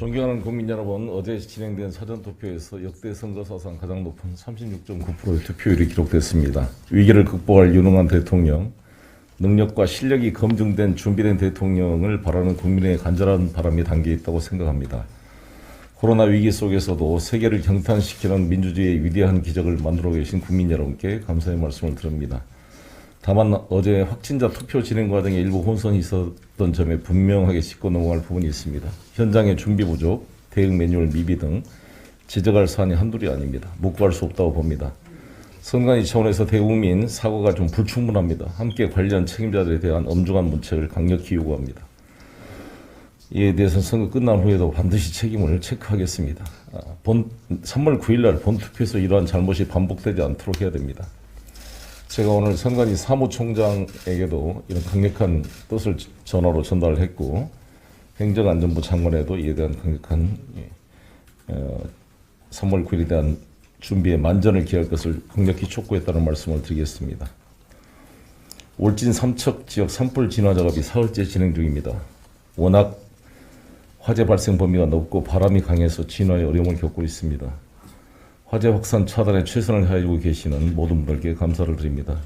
존경하는 국민 여러분, 어제 진행된 사전 투표에서 역대 선거 사상 가장 높은 36.9%의 투표율이 기록됐습니다. 위기를 극복할 유능한 대통령, 능력과 실력이 검증된 준비된 대통령을 바라는 국민의 간절한 바람이 담겨 있다고 생각합니다. 코로나 위기 속에서도 세계를 경탄시키는 민주주의의 위대한 기적을 만들어 계신 국민 여러분께 감사의 말씀을 드립니다. 다만 어제 확진자 투표 진행 과정에 일부 혼선이 있었던 점에 분명하게 짚고 넘어갈 부분이 있습니다. 현장의 준비 부족, 대응 매뉴얼 미비 등 지적할 사안이 한둘이 아닙니다. 묵과할 수 없다고 봅니다. 선관위 차원에서 대국민 사과가 좀 불충분합니다. 함께 관련 책임자들에 대한 엄중한 문책을 강력히 요구합니다. 이에 대해서 선거 끝난 후에도 반드시 책임을 체크하겠습니다. 아, 본 3월 9일 날 본투표에서 이러한 잘못이 반복되지 않도록 해야 됩니다. 제가 오늘 선관위 사무총장에게도 이런 강력한 뜻을 전화로 전달했고 행정안전부 장관에도 이에 대한 강력한 예, 어, 3월 9일에 대한 준비에 만전을 기할 것을 강력히 촉구했다는 말씀을 드리겠습니다. 올진 삼척 지역 산불 진화 작업이 사흘째 진행 중입니다. 워낙 화재 발생 범위가 높고 바람이 강해서 진화에 어려움을 겪고 있습니다. 화재 확산 차단에 최선을 다해주고 계시는 모든 분들께 감사를 드립니다.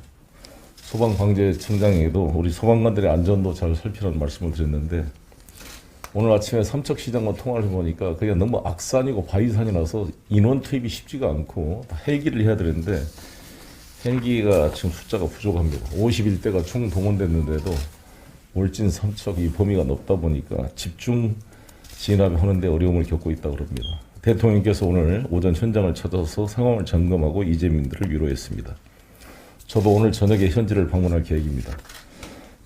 소방방재청장에게도 우리 소방관들의 안전도 잘 살피라는 말씀을 드렸는데 오늘 아침에 삼척시장과 통화를 해보니까 그게 너무 악산이고 바위산이라서 인원 투입이 쉽지가 않고 다 헬기를 해야 되는데 헬기가 지금 숫자가 부족합니다. 51대가 총 동원됐는데도 올진 삼척 이 범위가 높다 보니까 집중 진압하는데 어려움을 겪고 있다고 합니다. 대통령께서 오늘 오전 현장을 찾아서 상황을 점검하고 이재민들을 위로했습니다. 저도 오늘 저녁에 현지를 방문할 계획입니다.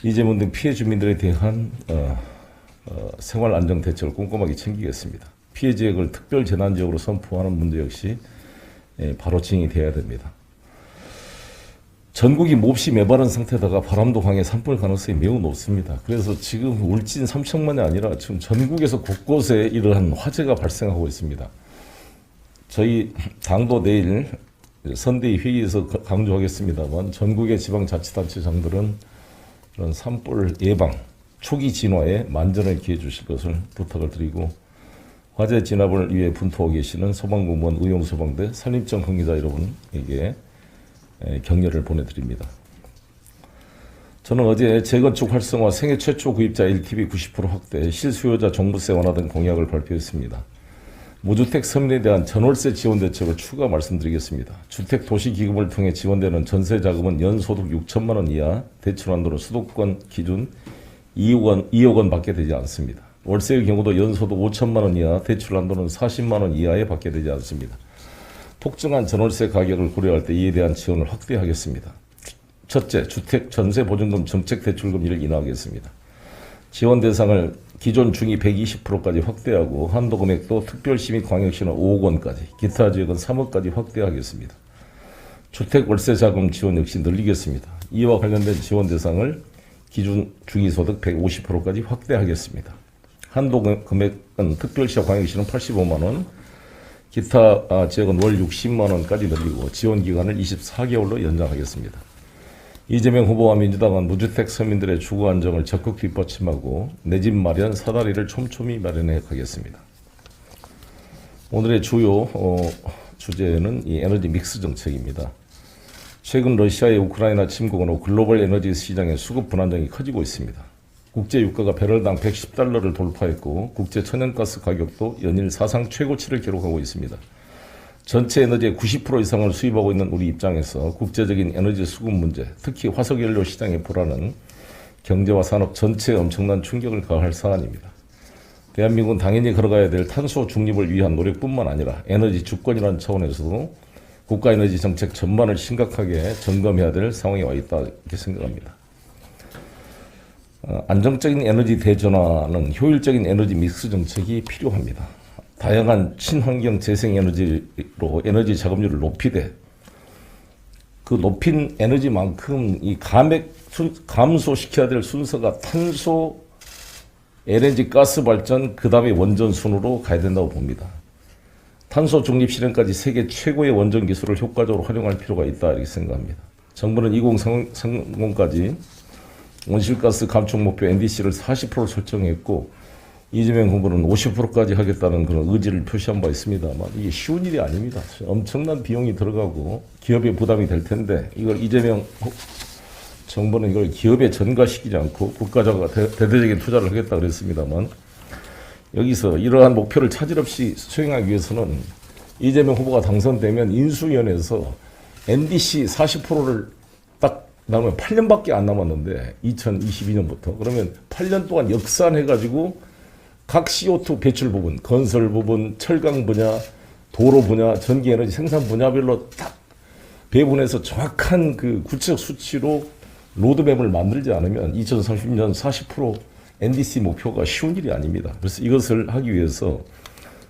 이재민 등 피해 주민들에 대한 어, 어, 생활 안정 대책을 꼼꼼하게 챙기겠습니다. 피해 지역을 특별 재난 지역으로 선포하는 문제 역시 예, 바로 진행이 돼야 됩니다. 전국이 몹시 메마른 상태다가 바람도 강해 산불 가능성이 매우 높습니다. 그래서 지금 울진 삼척만이 아니라 지금 전국에서 곳곳에 이러한 화재가 발생하고 있습니다. 저희 당도 내일 선대위 회의에서 강조하겠습니다만 전국의 지방자치단체장들은 이런 산불 예방, 초기 진화에 만전을 기해 주실 것을 부탁을 드리고 화재 진압을 위해 분투하고 계시는 소방공무원 의용소방대 산림청 관계자 여러분에게 에, 격려를 보내드립니다. 저는 어제 재건축 활성화 생애 최초 구입자 LTV 90% 확대, 실수요자 종부세 완화 등 공약을 발표했습니다. 무주택 서민에 대한 전월세 지원 대책을 추가 말씀드리겠습니다. 주택 도시 기금을 통해 지원되는 전세 자금은 연 소득 6천만 원 이하, 대출 한도는 수도권 기준 2억 원, 2억 원 받게 되지 않습니다. 월세의 경우도 연소득 5천만 원 이하, 대출 한도는 40만 원 이하에 받게 되지 않습니다. 폭증한 전월세 가격을 고려할 때 이에 대한 지원을 확대하겠습니다. 첫째, 주택 전세 보증금 정책 대출금리를 인하하겠습니다. 지원 대상을 기존 중위 120%까지 확대하고 한도 금액도 특별시 및 광역시는 5억 원까지, 기타 지역은 3억까지 확대하겠습니다. 주택 월세 자금 지원 역시 늘리겠습니다. 이와 관련된 지원 대상을 기준 중위소득 150%까지 확대하겠습니다. 한도 금액은 특별시와 광역시는 85만 원, 기타 아, 지역은 월 60만 원까지 늘리고 지원 기간을 24개월로 연장하겠습니다. 이재명 후보와 민주당은 무주택 서민들의 주거 안정을 적극 뒷받침하고 내 집 마련 사다리를 촘촘히 마련해 가겠습니다. 오늘의 주요 어, 주제는 이 에너지 믹스 정책입니다. 최근 러시아의 우크라이나 침공으로 글로벌 에너지 시장의 수급 불안정이 커지고 있습니다. 국제 유가가 배럴당 110달러를 돌파했고 국제 천연가스 가격도 연일 사상 최고치를 기록하고 있습니다. 전체 에너지의 90% 이상을 수입하고 있는 우리 입장에서 국제적인 에너지 수급 문제, 특히 화석연료 시장의 불안은 경제와 산업 전체에 엄청난 충격을 가할 사안입니다. 대한민국은 당연히 걸어가야 될 탄소 중립을 위한 노력뿐만 아니라 에너지 주권이라는 차원에서도 국가 에너지 정책 전반을 심각하게 점검해야 될 상황에 와 있다 이렇게 생각합니다. 어, 안정적인 에너지 대전환은 효율적인 에너지 믹스 정책이 필요합니다. 다양한 친환경 재생에너지로 에너지 작업률을 높이되 그 높인 에너지만큼 이 감액 순, 감소시켜야 될 순서가 탄소, LNG 가스 발전, 그 다음에 원전 순으로 가야 된다고 봅니다. 탄소 중립 실현까지 세계 최고의 원전 기술을 효과적으로 활용할 필요가 있다 이렇게 생각합니다. 정부는 2030까지 온실가스 감축 목표 NDC를 40% 설정했고 이재명 후보는 50%까지 하겠다는 그런 의지를 표시한 바 있습니다만 이게 쉬운 일이 아닙니다. 엄청난 비용이 들어가고 기업에 부담이 될 텐데 이걸 이재명 후- 정부는 이걸 기업에 전가시키지 않고 국가자가 대, 대대적인 투자를 하겠다 그랬습니다만 여기서 이러한 목표를 차질 없이 수행하기 위해서는 이재명 후보가 당선되면 인수위원회에서 NDC 40%를 딱 나오면 8년밖에 안 남았는데 2022년부터 그러면 8년 동안 역산해가지고 각 CO2 배출 부분, 건설 부분, 철강 분야, 도로 분야, 전기 에너지 생산 분야별로 딱 배분해서 정확한 그 구체적 수치로 로드맵을 만들지 않으면 2030년 40% NDC 목표가 쉬운 일이 아닙니다. 그래서 이것을 하기 위해서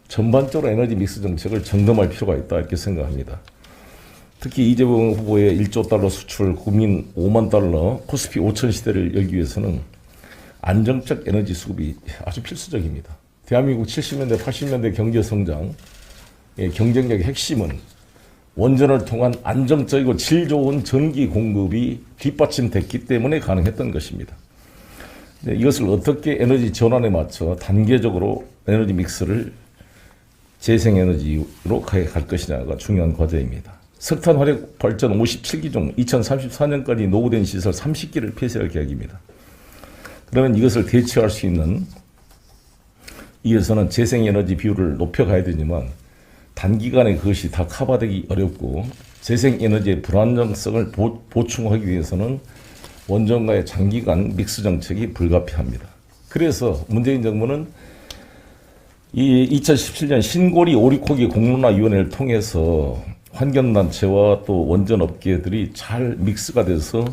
전반적으로 에너지 믹스 정책을 점검할 필요가 있다 이렇게 생각합니다. 특히 이재명 후보의 1조 달러 수출, 국민 5만 달러, 코스피 5천 시대를 열기 위해서는 안정적 에너지 수급이 아주 필수적입니다. 대한민국 70년대, 80년대 경제 성장, 의 경쟁력의 핵심은 원전을 통한 안정적이고 질 좋은 전기 공급이 뒷받침됐기 때문에 가능했던 것입니다. 네, 이것을 어떻게 에너지 전환에 맞춰 단계적으로 에너지 믹스를 재생에너지로 가- 갈 것이냐가 중요한 과제입니다. 석탄 화력 발전 57기 중 2034년까지 노후된 시설 30기를 폐쇄할 계획입니다. 그러면 이것을 대체할 수 있는 이에서는 재생에너지 비율을 높여가야 되지만 단기간에 그것이 다 커버되기 어렵고 재생에너지의 불안정성을 보, 보충하기 위해서는 원전과의 장기간 믹스 정책이 불가피합니다. 그래서 문재인 정부는 이 2017년 신고리 오리코기 공론화위원회를 통해서 환경단체와 또 원전 업계들이 잘 믹스가 돼서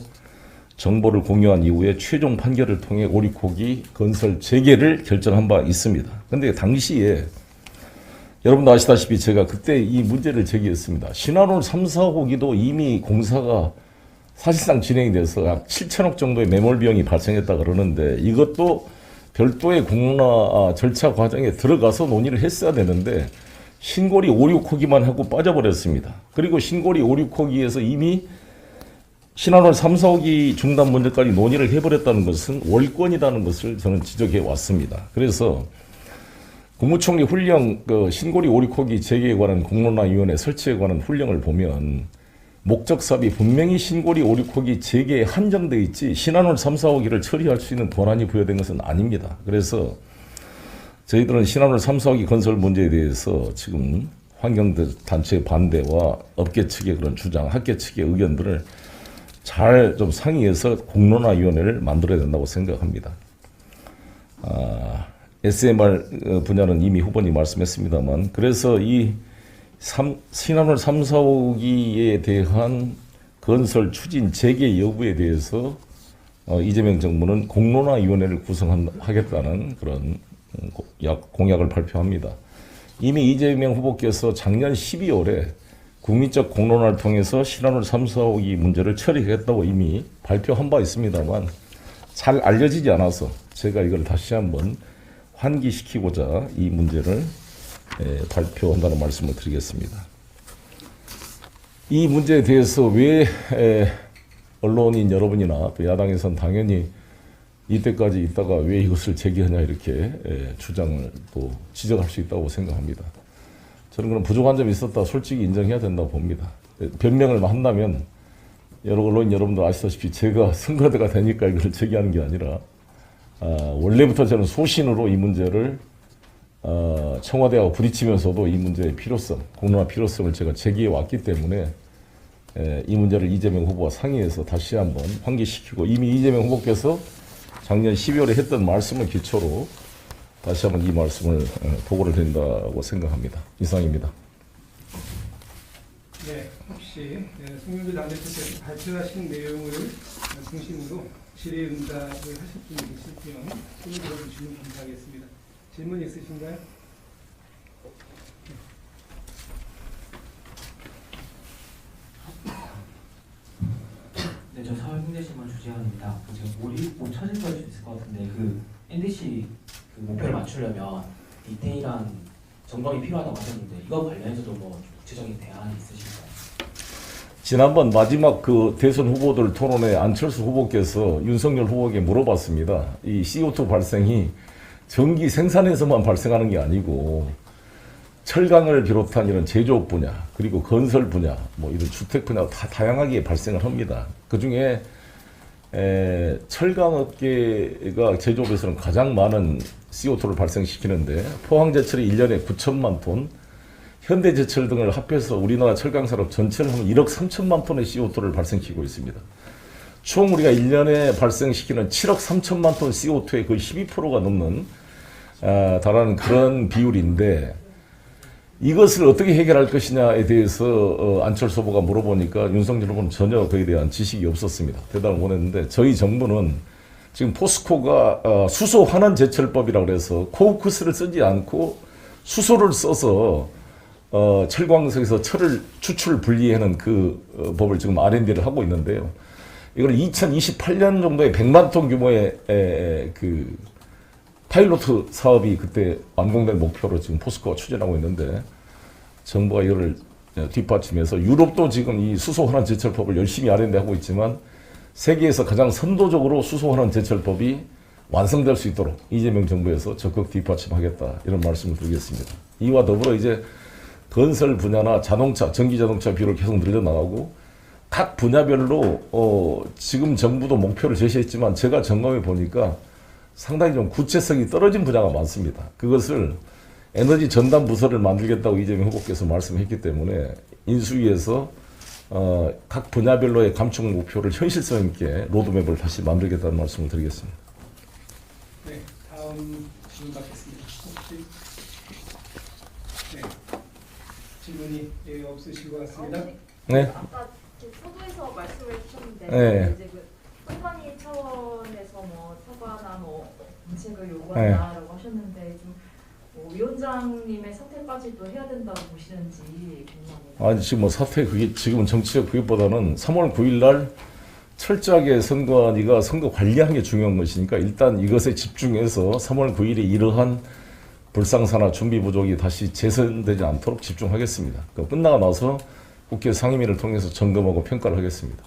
정보를 공유한 이후에 최종 판결을 통해 오리코기 건설 재개를 결정한 바 있습니다. 그런데 당시에 여러분도 아시다시피 제가 그때 이 문제를 제기했습니다. 신한울 3, 4호기도 이미 공사가 사실상 진행이 돼서 약 7천억 정도의 매몰 비용이 발생했다 그러는데 이것도 별도의 공론화 절차 과정에 들어가서 논의를 했어야 되는데 신고리 5, 6호기만 하고 빠져버렸습니다. 그리고 신고리 5, 6호기에서 이미 신한울 3, 4호기 중단 문제까지 논의를 해버렸다는 것은 월권이라는 것을 저는 지적해 왔습니다. 그래서 국무총리 훈령 그 신고리 오리코기 재개에 관한 공론화위원회 설치에 관한 훈령을 보면 목적 사업이 분명히 신고리 오리코기 재개에 한정돼 있지 신한울 3, 4호기를 처리할 수 있는 권한이 부여된 것은 아닙니다. 그래서 저희들은 신한울 3, 4호기 건설 문제에 대해서 지금 환경단체 반대와 업계 측의 그런 주장, 학계 측의 의견들을 잘 좀 상의해서 공론화위원회를 만들어야 된다고 생각합니다. 아, SMR 어, 분야는 이미 후보님 말씀했습니다만 그래서 이 삼, 신한울 3, 4호기에 대한 건설 추진 재개 여부에 대해서 어, 이재명 정부는 공론화위원회를 구성하겠다는 그런 공약을 발표합니다. 이미 이재명 후보께서 작년 12월에 국민적 공론화를 통해서 신한울 3, 4호기 문제를 처리하겠다고 이미 발표한 바 있습니다만 잘 알려지지 않아서 제가 이걸 다시 한번 환기시키고자 이 문제를 에, 발표한다는 말씀을 드리겠습니다. 이 문제에 대해서 왜 에, 언론인 여러분이나 또 야당에선 당연히 이때까지 있다가 왜 이것을 제기하냐 이렇게 에, 주장을 또 지적할 수 있다고 생각합니다. 저는 그런 부족한 점이 있었다 솔직히 인정해야 된다고 봅니다. 에, 변명을 한다면 여러 언론인 여러분들 아시다시피 제가 선거대가 되니까 이걸 제기하는 게 아니라 아, 원래부터 저는 소신으로 이 문제를 어, 청와대하고 부딪히면서도 이 문제의 필요성, 공론화 필요성을 제가 제기해 왔기 때문에 에, 이 문제를 이재명 후보와 상의해서 다시 한번 환기시키고 이미 이재명 후보께서 작년 12월에 했던 말씀을 기초로 다시 한번 이 말씀을 어, 보고를 드린다고 생각합니다. 이상입니다. 네, 혹시 네, 송영길 당대표께서 발표하신 내용을 중심으로 질의응답을 하실 분이 계실게요. 손을 들어주시면 감사하겠습니다. 질문 있으신가요? 네, 저 서울국내신문 주재현입니다. 그 지금 몰입 못 찾을 수 있을 것 같은데 그 NDC 그 목표를 맞추려면 디테일한 점검이 필요하다고 하셨는데 이거 관련해서도 뭐 구체적인 대안이 있으실까요? 지난번 마지막 그 대선 후보들 토론회 안철수 후보께서 윤석열 후보에게 물어봤습니다. 이 CO2 발생이 전기 생산에서만 발생하는 게 아니고 철강을 비롯한 이런 제조업 분야 그리고 건설 분야 뭐 이런 주택 분야 다 다양하게 발생을 합니다. 그 중에 에, 철강업계가 제조업에서는 가장 많은 CO2를 발생시키는데 포항제철이 1년에 9천만 톤, 현대제철 등을 합해서 우리나라 철강산업 전체를 하면 1억 3천만 톤의 CO2를 발생시키고 있습니다. 총 우리가 1년에 발생시키는 7억 3천만 톤 CO2의 거의 12%가 넘는 아, 달하는 그런 비율인데 이것을 어떻게 해결할 것이냐에 대해서 어, 안철수 후보가 물어보니까 윤석열 후보는 전혀 그에 대한 지식이 없었습니다. 대답을 못했는데 저희 정부는 지금 포스코가 어, 수소 환원 제철법이라고 해서 코우크스를 쓰지 않고 수소를 써서 어, 철광석에서 철을 추출 분리하는 그 어, 법을 지금 R&D를 하고 있는데요. 이걸 2028년 정도에 100만 톤 규모의 그 파일로트 사업이 그때 완공될 목표로 지금 포스코가 추진하고 있는데 정부가 이거를 뒷받침해서 유럽도 지금 이 수소 환원 제철법을 열심히 R&D 하고 있지만 세계에서 가장 선도적으로 수소 환원 제철법이 완성될 수 있도록 이재명 정부에서 적극 뒷받침하겠다 이런 말씀을 드리겠습니다. 이와 더불어 이제 건설 분야나 자동차, 전기 자동차 비율을 계속 늘려나가고 각 분야별로 어, 지금 정부도 목표를 제시했지만 제가 점검해 보니까 상당히 좀 구체성이 떨어진 분야가 많습니다. 그것을 에너지 전담 부서를 만들겠다고 이재명 후보께서 말씀했기 때문에 인수위에서 어, 각 분야별로의 감축 목표를 현실성 있게 로드맵을 다시 만들겠다는 말씀을 드리겠습니다. 네, 다음 질문 받겠습니다. 혹시 네, 질문이 예, 없으실 것 같습니다. 네. 아까 이렇게 서두에서 말씀을 해주셨는데 네. 이제 그 선관위 차원에서 뭐 사과나 뭐 정책을 네. 요구한다라고 하셨는데 좀 뭐 위원장님의 사퇴까지도 해야 된다고 보시는지 궁금합니다. 아니 지금 뭐 사태 그게 지금은 정치적 그것보다는 3월 9일 날 철저하게 선관위가 선거 관리하는 게 중요한 것이니까 일단 이것에 집중해서 3월 9일에 이러한 불상사나 준비 부족이 다시 재선되지 않도록 집중하겠습니다. 그 끝나고 나서 국회 상임위를 통해서 점검하고 평가를 하겠습니다.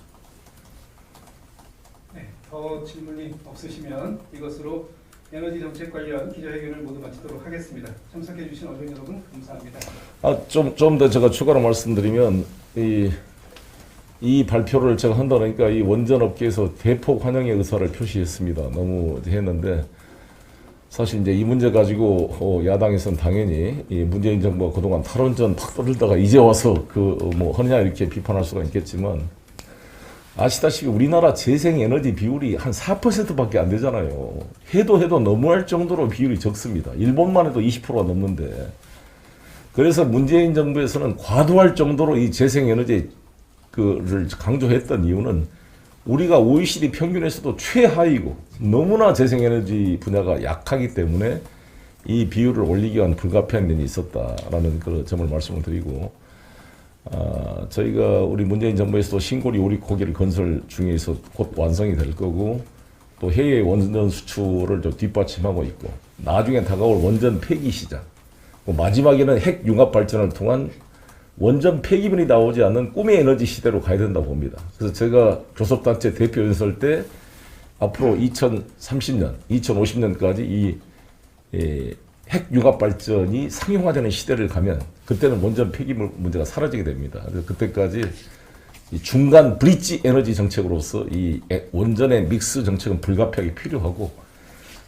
네, 더 질문이 없으시면 이것으로 에너지 정책 관련 기자회견을 모두 마치도록 하겠습니다. 참석해 주신 언론 여러분 감사합니다. 아, 좀, 좀 더 제가 추가로 말씀드리면, 이, 이 발표를 제가 한다니까 이 원전 업계에서 대폭 환영의 의사를 표시했습니다. 너무 했는데, 사실 이제 이 문제 가지고 어, 야당에서는 당연히 이 문재인 정부가 그동안 탈원전 팍 떠들다가 이제 와서 그 뭐 하느냐 이렇게 비판할 수가 있겠지만, 아시다시피 우리나라 재생에너지 비율이 한 4%밖에 안 되잖아요. 해도 해도 너무할 정도로 비율이 적습니다. 일본만 해도 20%가 넘는데. 그래서 문재인 정부에서는 과도할 정도로 이 재생에너지 그를 강조했던 이유는 우리가 OECD 평균에서도 최하이고 너무나 재생에너지 분야가 약하기 때문에 이 비율을 올리기 위한 불가피한 면이 있었다라는 그 점을 말씀을 드리고 아, 저희가 우리 문재인 정부에서도 신고리 오리 고기를 건설 중에 있어 곧 완성이 될 거고 또 해외 원전 수출을 좀 뒷받침하고 있고 나중에 다가올 원전 폐기 시장 뭐 마지막에는 핵 융합 발전을 통한 원전 폐기물이 나오지 않는 꿈의 에너지 시대로 가야 된다고 봅니다. 그래서 제가 교섭단체 대표 연설 때 앞으로 2030년, 2050년까지 이, 이 핵 융합 발전이 상용화되는 시대를 가면 그때는 원전 폐기물 문제가 사라지게 됩니다. 그래서 그때까지 이 중간 브릿지 에너지 정책으로서 이 에- 원전의 믹스 정책은 불가피하게 필요하고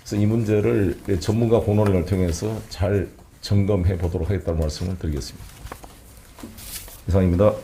그래서 이 문제를 전문가 공론을 통해서 잘 점검해 보도록 하겠다는 말씀을 드리겠습니다. 이상입니다.